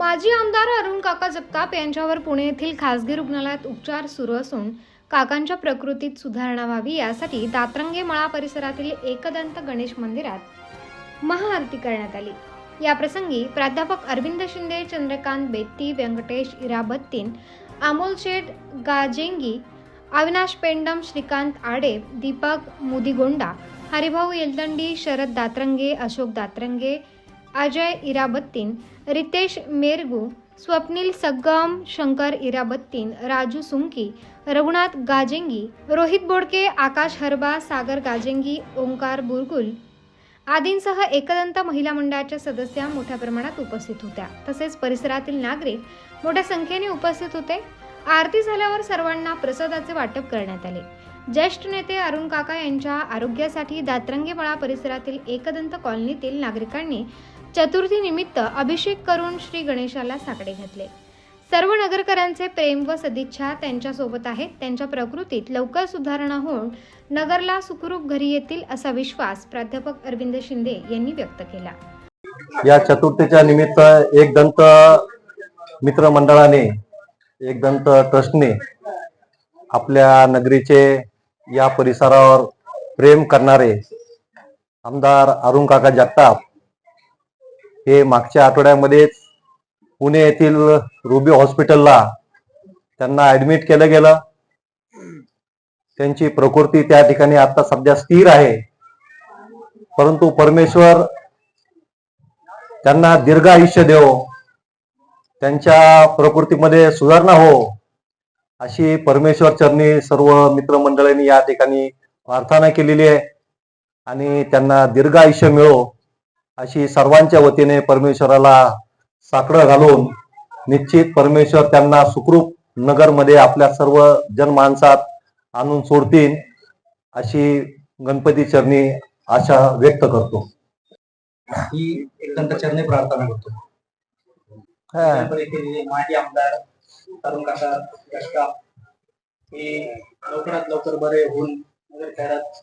माजी आमदार अरुण काका जगताप यांच्यावर पुणे येथील खासगी रुग्णालयात उपचार सुरू असून काकांच्या प्रकृतीत सुधारणा व्हावी यासाठी दातरंगे मळा परिसरातील एकदंत गणेश मंदिरात महाआरती करण्यात आली. याप्रसंगी प्राध्यापक अरविंद शिंदे चंद्रकांत बेत्ती व्यंकटेश इराबत्तीन अमोल शेठ गाजेंगी अविनाश पेंडम श्रीकांत आडे दीपक मुदिगोंडा हरिभाऊ येलदंडी शरद दातरंगे अशोक दातरंगे अजय इराबत्तीन रितेश मेरगू स्वप्नील सग्गम शंकर इराबत्तीन राजू सुंकी रघुनाथ गाजेंगी रोहित बोडके आकाश हरबा सागर गाजेंगी ओंकार बुरगुल आदींसह एकदंत महिला मंडळाच्या सदस्या मोठ्या प्रमाणात उपस्थित होत्या. तसेच परिसरातील नागरिक मोठ्या संख्येने उपस्थित होते. आरती झाल्यावर सर्वांना प्रसादाचे वाटप करण्यात आले. ज्येष्ठ नेते अरुण काका यांच्या आरोग्यासाठी दातरंगेमळा परिसरातील एकदंत कॉलनीतील नागरिकांनी चतुर्थी निमित्त अभिषेक करून श्री गणेशाला साकडे घातले. सर्व नगरकरांचे प्रेम व सदिच्छा त्यांच्यासोबत आहेत. त्यांच्या प्रकृतीत लवकर सुधारणा होऊन नगरला सुखरूप घरी येतील असा विश्वास प्राध्यापक अरविंद शिंदे यांनी व्यक्त केला. या चतुर्थीच्या निमित्त एक दंत मित्र मंडळाने एक दंत ट्रस्टने आपल्या नगरीचे या परिसरावर प्रेम करणारे आमदार अरुण काका जगताप हे मागच्या आठवड्यामध्येच पुणे येथील रुबी हॉस्पिटलला त्यांना ऍडमिट केलं गेलं. त्यांची प्रकृती त्या ठिकाणी आता सध्या स्थिर आहे. परंतु परमेश्वर त्यांना दीर्घ आयुष्य देव त्यांच्या प्रकृतीमध्ये सुधारणा हो अशी परमेश्वर चरणी सर्व मित्रमंडळांनी या ठिकाणी प्रार्थना केलेली आहे. आणि त्यांना दीर्घ आयुष्य मिळो. अशी सर्वांच्या वतीने परमेश्वराला साकडं घालून निश्चित परमेश्वर त्यांना सुखरूप नगरमध्ये आपल्या सर्व जनमानसात आणून सोडतील अशी गणपती चरणी आशा व्यक्त करतो ही चरणी प्रार्थना करतो हा. माजी आमदार तरुण काका हे लवकरात लवकर बरे होऊन नगर शहरात